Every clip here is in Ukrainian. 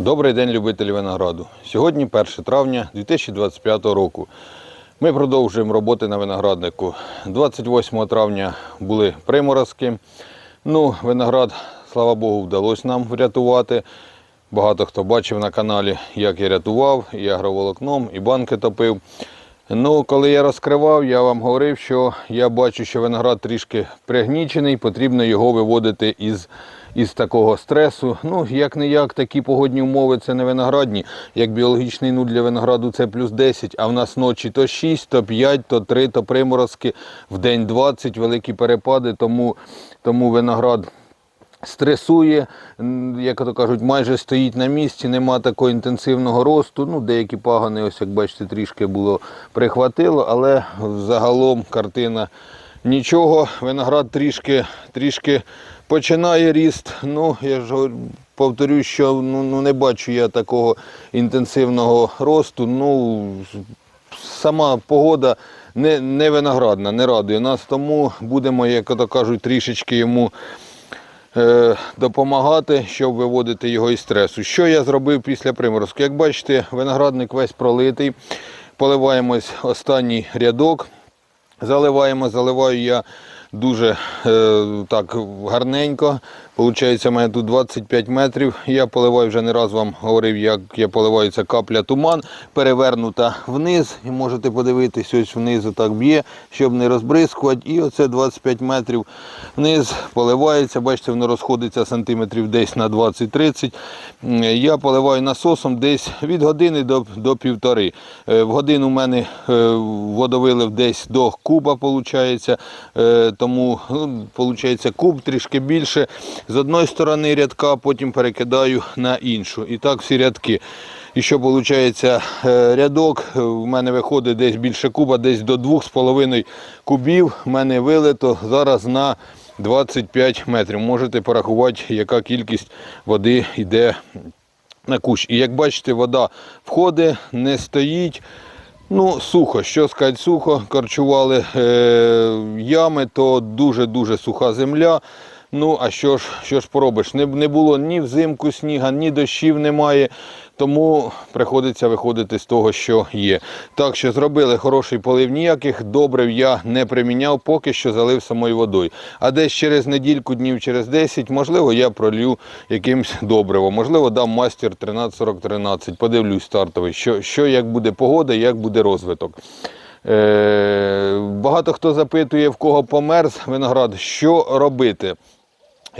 Добрий день, любителі винограду. Сьогодні 1 травня 2025 року. Ми продовжуємо роботи на винограднику. 28 травня були приморозки. Ну, виноград, слава Богу, вдалося нам врятувати. Багато хто бачив на каналі, як я рятував, і агроволокном, і банки топив. Ну, коли я розкривав, я вам говорив, що я бачу, що виноград трішки пригнічений, потрібно його виводити із, із такого стресу. Ну, як не як, такі погодні умови це не виноградні. Як біологічний нуль для винограду це плюс 10, а в нас ночі то 6, то 5, то 3, то приморозки, в день 20, великі перепади, тому, тому виноград стресує, як то кажуть, майже стоїть на місці, нема такого інтенсивного росту. Ну, деякі пагани, ось як бачите, трішки було прихватило, але загалом картина нічого. Виноград трішки, трішки починає ріст. Ну, я ж говорю, повторюю, що ну, ну, не бачу я такого інтенсивного росту. Ну, сама погода не, не виноградна, не радує нас, тому будемо, як то кажуть, трішечки йому е, допомагати, щоб виводити його із стресу. Що я зробив після приморозку? Як бачите, виноградник весь пролитий. Поливаємось останній рядок. Заливаємо, заливаю я дуже е, так гарненько. Получається, у мене тут 25 метрів. Я поливаю вже не раз вам говорив, як я поливаю це капля туман, перевернута вниз. І можете подивитись, ось внизу так б'є, щоб не розбризкувати. І оце 25 метрів вниз поливається. Бачите, воно розходиться сантиметрів десь на 20-30. Я поливаю насосом десь від години до, до півтори. Е, В годину у мене е, водовилив десь до куба, виходить. Тому ну, виходить, куб трішки більше. З одної сторони рядка, потім перекидаю на іншу. І так всі рядки. І що виходить, рядок е, в мене виходить десь більше куба, десь до 2,5 кубів. В мене вилито зараз на 25 метрів. Можете порахувати, яка кількість води йде на кущ. І як бачите, вода входить, не стоїть. Ну, сухо, що сказати, сухо, корчували е, ями, то дуже-дуже суха земля. Ну, а що ж, що ж поробиш? Не, не було ні взимку сніга, ні дощів немає, тому приходиться виходити з того, що є. Так що зробили хороший полив, ніяких добрив я не приміняв, поки що залив самою водою. А десь через недільку, днів через 10, можливо, я пролью якимсь добривом. Можливо, дам мастер 13-40-13, подивлюсь стартовий, що, що як буде погода, як буде розвиток. Е, багато хто запитує, в кого померз виноград, що робити.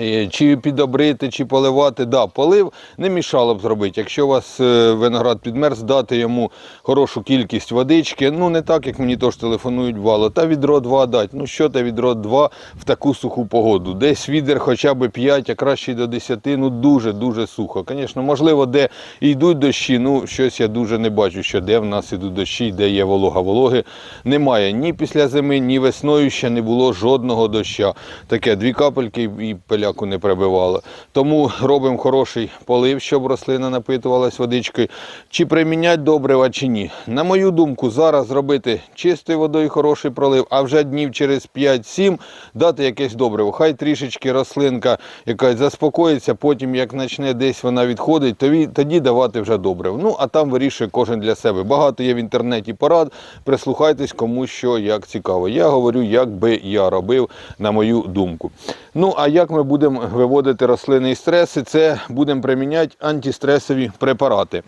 Е, Чи підобрити, чи поливати, да, полив не мішало б зробити. Якщо у вас е, виноград підмерз, дати йому хорошу кількість водички. Ну не так, як мені теж телефонують вало, та відро 2 дати. Ну що та відро 2 в таку суху погоду. Десь відер хоча б 5, а краще до 10, ну дуже-дуже сухо. Звісно, можливо, де йдуть дощі, ну щось я дуже не бачу, що де в нас ідуть дощі, де є волога. Вологи немає ні після зими, ні весною ще не було жодного доща. Таке дві капельки і пиляку не прибивало. Тому робимо хороший полив, щоб рослина напитувалась водичкою. Чи приміняти добрива, чи ні. На мою думку, зараз зробити чистою водою хороший пролив, а вже днів через 5-7 дати якесь добриво. Хай трішечки рослинка якась заспокоїться, потім як почне десь вона відходить, то ві- тоді давати вже добрив. Ну, а там вирішує кожен для себе. Багато є в інтернеті порад. Прислухайтесь кому що як цікаво. Я говорю, як би я робив, на мою думку. Ну, а як ми будемо виводити рослини із стреси, це будемо приміняти антистресові препарати.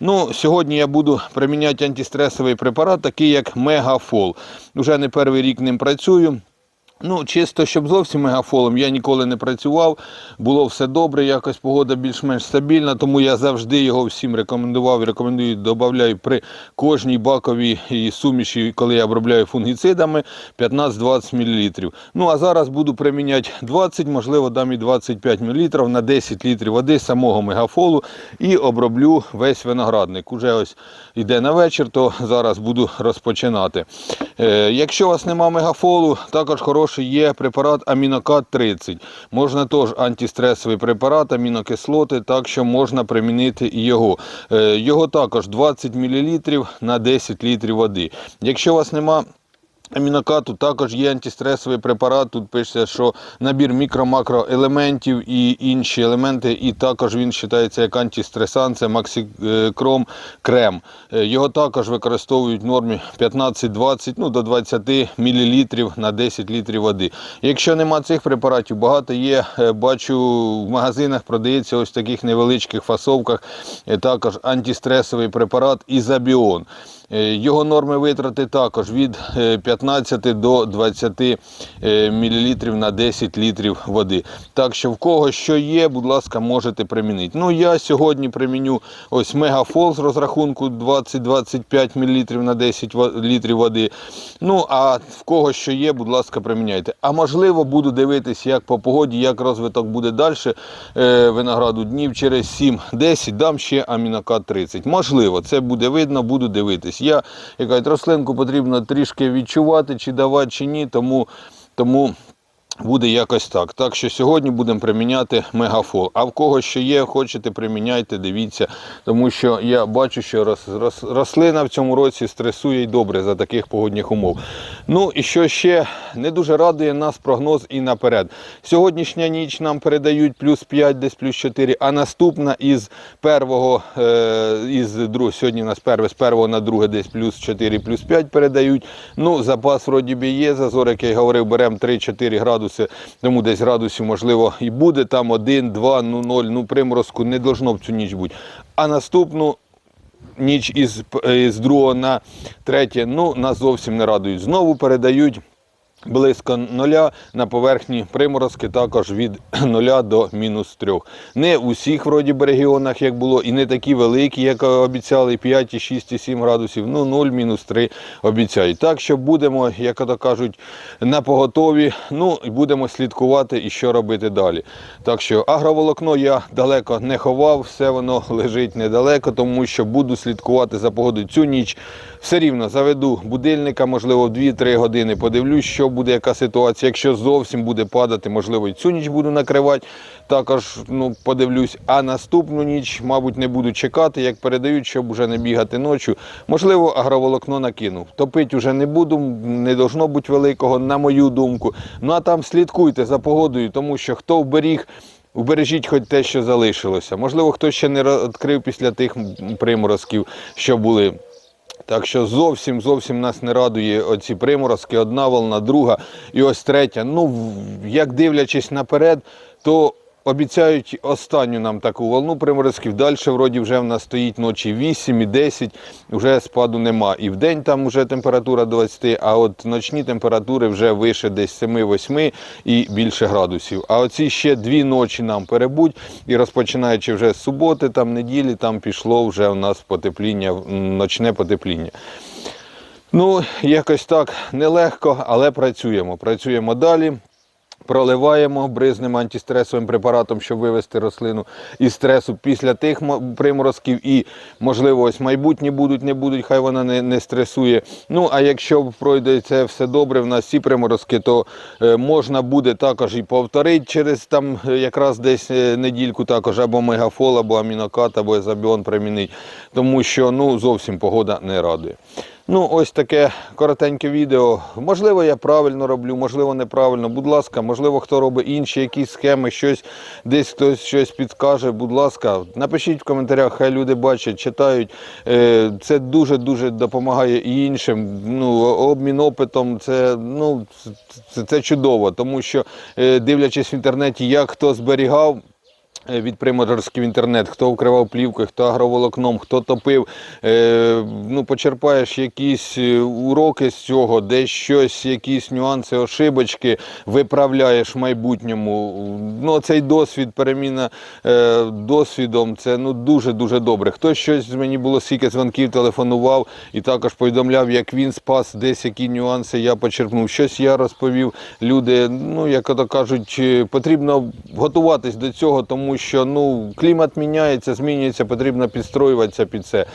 Ну, сьогодні я буду приміняти антистресовий препарат, такий як Мегафол. Уже не перший рік ним працюю. Ну, чисто, щоб зовсім мегафолом я ніколи не працював. Було все добре, якось погода більш-менш стабільна, тому я завжди його всім рекомендував і рекомендую, додаю при кожній баковій суміші, коли я обробляю фунгіцидами, 15-20 мл. Ну, а зараз буду приміняти 20, можливо, дам і 25 мл на 10 літрів води самого мегафолу і оброблю весь виноградник. Уже ось йде на вечір, то зараз буду розпочинати. Е, якщо у вас нема мегафолу, також хороший є препарат Амінокат 30. Можна теж антистресовий препарат, амінокислоти, так що можна примінити його. Е, його також 20 мл на 10 літрів води. Якщо у вас нема Амінокату також є антистресовий препарат. Тут пишеться, що набір мікро-макроелементів і інші елементи, і також він вважається як антистресант, це Максикром крем. Е, Його також використовують в нормі 15-20 ну, до 20 мл на 10 літрів води. Якщо нема цих препаратів, багато є. е, Бачу, в магазинах продається ось в таких невеличких фасовках е, також антистресовий препарат Ізабіон. Е, Його норми витрати також від е, 15 до 20 мл на 10 літрів води. Так що в кого що є, будь ласка, можете примінити. Ну я сьогодні приміню ось Мегафол з розрахунку 20-25 мл на 10 літрів води. Ну а в кого що є, будь ласка, приміняйте. А можливо, буду дивитись, як по погоді, як розвиток буде далі е, винограду днів через 7-10, дам ще амінокат 30. Можливо, це буде видно, буду дивитись. Я якась рослинку потрібно трішки відчувати, чи давати, чи ні, тому. тому Буде якось так. Так що сьогодні будемо приміняти мегафол. А в кого ще є, хочете, приміняйте, дивіться. Тому що я бачу, що рос, рос, рослина в цьому році стресує й добре за таких погодних умов. Ну і що ще не дуже радує нас прогноз і наперед. Сьогоднішня ніч нам передають плюс 5, десь плюс 4, а наступна із першого, е, із другого, сьогодні у нас перше, з першого на друге десь плюс 4, плюс 5 передають. Ну, запас вроді би є, зазор, як я й говорив, беремо 3-4 градуси, тому десь градусів, можливо, і буде там 1, 2, ну 0, ну приморозку не должно в цю ніч бути. А наступну ніч із, із 2 на 3, ну, нас зовсім не радують. Знову передають близько нуля на поверхні приморозки також від 0 до мінус 3. Не у всіх вроді би регіонах, як було, і не такі великі, як обіцяли, 5, 6, 7 градусів, ну 0, мінус 3 обіцяють. Так що будемо, як то кажуть, на поготові, ну і будемо слідкувати і що робити далі. Так що агроволокно я далеко не ховав, все воно лежить недалеко, тому що буду слідкувати за погодою цю ніч. Все рівно заведу будильника, можливо, в 2-3 години. Подивлюсь, що буде, яка ситуація. Якщо зовсім буде падати, можливо, і цю ніч буду накривати. Також ну, подивлюсь. А наступну ніч, мабуть, не буду чекати, як передають, щоб вже не бігати ночі. Можливо, агроволокно накинув. Топити вже не буду, не должно бути великого, на мою думку. Ну а там слідкуйте за погодою, тому що хто вберіг. Убережіть хоч те, що залишилося. Можливо, хтось ще не відкрив після тих приморозків, що були. Так що зовсім зовсім нас не радує оці приморозки, одна волна, друга і ось третя. Ну, як дивлячись наперед, то обіцяють останню нам таку волну приморозків. Далі вроді вже в нас стоїть ночі 8 і 10, вже спаду нема. І в день там вже температура 20, а от ночні температури вже вище десь 7-8 і більше градусів. А оці ще дві ночі нам перебудь, і розпочинаючи вже з суботи, там неділі, там пішло вже у нас потепління, ночне потепління. Ну, якось так нелегко, але працюємо. Працюємо далі. Проливаємо бризним антистресовим препаратом, щоб вивести рослину із стресу після тих приморозків. І, можливо, ось майбутні будуть, не будуть, хай вона не, не стресує. Ну, а якщо пройде це все добре, в нас ці приморозки, то е, можна буде також і повторити через там е, якраз десь е, недільку також або мегафол, або амінокат, або езабіон примінити. Тому що ну, зовсім погода не радує. Ну, ось таке коротеньке відео. Можливо, я правильно роблю, можливо, неправильно. Будь ласка, можливо, хто робить інші якісь схеми, щось десь хтось щось підскаже. Будь ласка, напишіть в коментарях, хай люди бачать, читають. Е, Це дуже-дуже допомагає іншим. Ну, обмін опитом, це, ну, це, це чудово, тому що е, дивлячись в інтернеті, як хто зберігав. Е, від приморозків інтернет, хто вкривав плівкою, хто агроволокном, хто топив. Е, ну, почерпаєш якісь е, уроки з цього, десь щось, якісь нюанси, ошибочки виправляєш в майбутньому. Ну, цей досвід, переміна досвідом, це ну, дуже-дуже добре. Хтось щось мені було скільки дзвонків, телефонував і також повідомляв, як він спас, десь які нюанси я почерпнув. Щось я розповів. Люди, ну, як то кажуть, потрібно готуватись до цього, тому що ну, клімат міняється, змінюється, потрібно підстроюватися під це.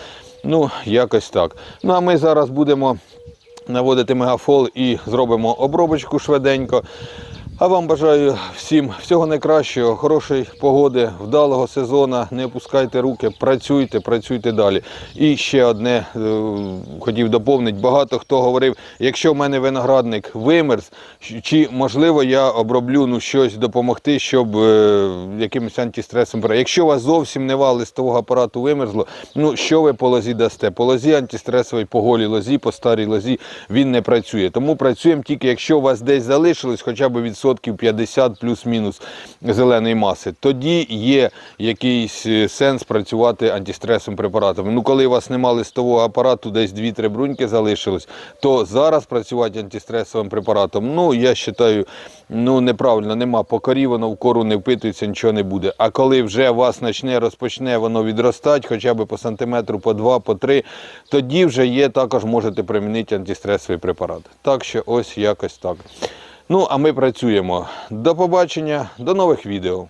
Ну, якось так. Ну а ми зараз будемо наводити мегафол і зробимо обробочку швиденько. А вам бажаю всім всього найкращого, хорошої погоди, вдалого сезону. Не опускайте руки, працюйте, працюйте далі. І ще одне е, хотів доповнити. Багато хто говорив, якщо в мене виноградник вимерз, чи можливо я оброблю ну, щось допомогти, щоб е, якимось антистресом. бра- Якщо вас зовсім нема листового апарату вимерзло, ну що ви по лозі дасте? По лозі антистресовий, по голій лозі, по старій лозі він не працює. Тому працюємо тільки, якщо у вас десь залишилось хоча б відсотків 50 плюс-мінус зеленої маси, тоді є якийсь е, сенс працювати антистресовим препаратом. Ну, коли у вас немає листового апарату, десь 2-3 бруньки залишилось, то зараз працювати антистресовим препаратом, ну я вважаю, ну неправильно, нема покорів, воно в кору не впитується, нічого не буде. А коли вже вас почне, розпочне воно відростати, хоча б по сантиметру, по 2, по 3, тоді вже є, також можете примінити антистресовий препарат. Так що ось якось так. Ну, а ми працюємо. До побачення, до нових відео.